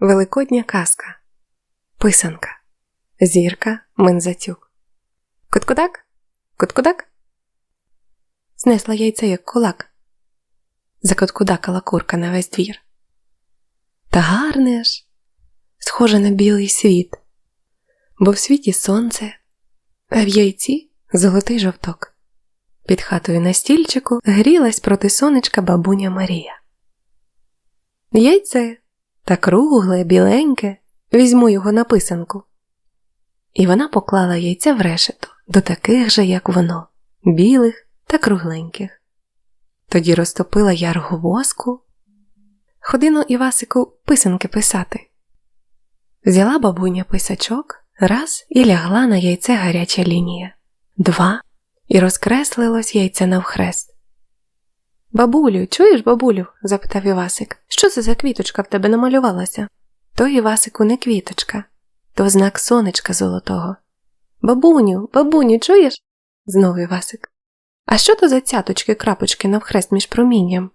Великодня казка. Писанка. Зірка Мензатюк. Куткудак? Куткудак? Знесла яйце, як кулак. Закуткудакала курка на весь двір. Та гарне ж, схоже на білий світ, бо в світі сонце, а в яйці золотий жовток. Під хатою на стільчику грілась проти сонечка бабуня Марія. Яйце та кругле, біленьке, візьму його на писанку. І вона поклала яйця в решето до таких же, як воно, білих та кругленьких. Тоді розтопила яргу воску. Ходину Івасику писанки писати. Взяла бабуня писачок, раз і лягла на яйце гаряча лінія, два, і розкреслилось яйце навхрест. Бабулю, чуєш, бабулю? запитав Івасик. Що це за квіточка в тебе намалювалася? То Івасику не квіточка, то знак сонечка золотого. Бабуню, бабуню, чуєш? знову Івасик. А що то за цяточки крапочки навхрест між промінням?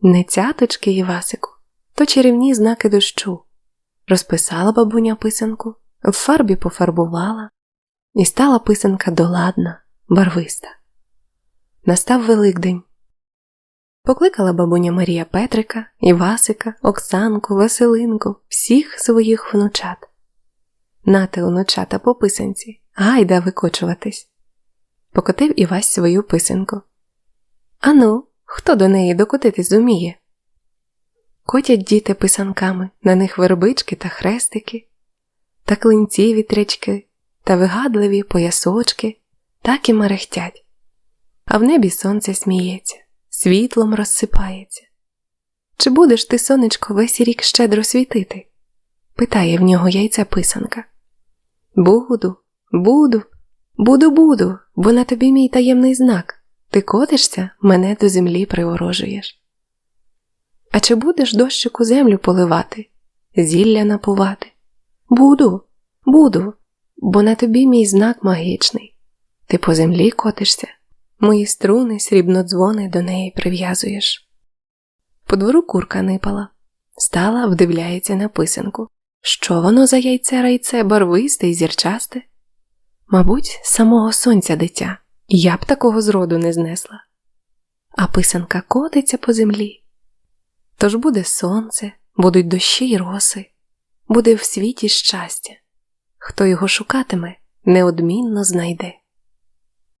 Не цяточки, Івасику, то чарівні знаки дощу. Розписала бабуня писанку, в фарбі пофарбувала, і стала писанка доладна, барвиста. Настав Великдень. Покликала бабуня Марія Петрика, Івасика, Оксанку, Василинку, всіх своїх внучат. Нате онучата по писанці, гайда викочуватись. Покотив Івась свою писанку. Ану, хто до неї докотитись зуміє? Котять діти писанками, на них вербички та хрестики, та клинці вітрячки, та вигадливі поясочки, так і мерехтять. А в небі сонце сміється світлом розсипається. Чи будеш ти, сонечко, весь рік щедро світити? питає в нього яйця писанка. Буду, буду, буду, буду, бо на тобі мій таємний знак. Ти котишся, мене до землі приворожуєш. А чи будеш дощику землю поливати, зілля напувати? Буду, буду, бо на тобі мій знак магічний. Ти по землі котишся, Мої струни срібнодзвони до неї прив'язуєш. По двору курка нипала, стала, вдивляється на писанку. Що воно за яйце райце барвисте й зірчасте? Мабуть, самого сонця дитя, я б такого зроду не знесла. А писанка котиться по землі. Тож буде сонце, будуть дощі й роси, буде в світі щастя. Хто його шукатиме, неодмінно знайде.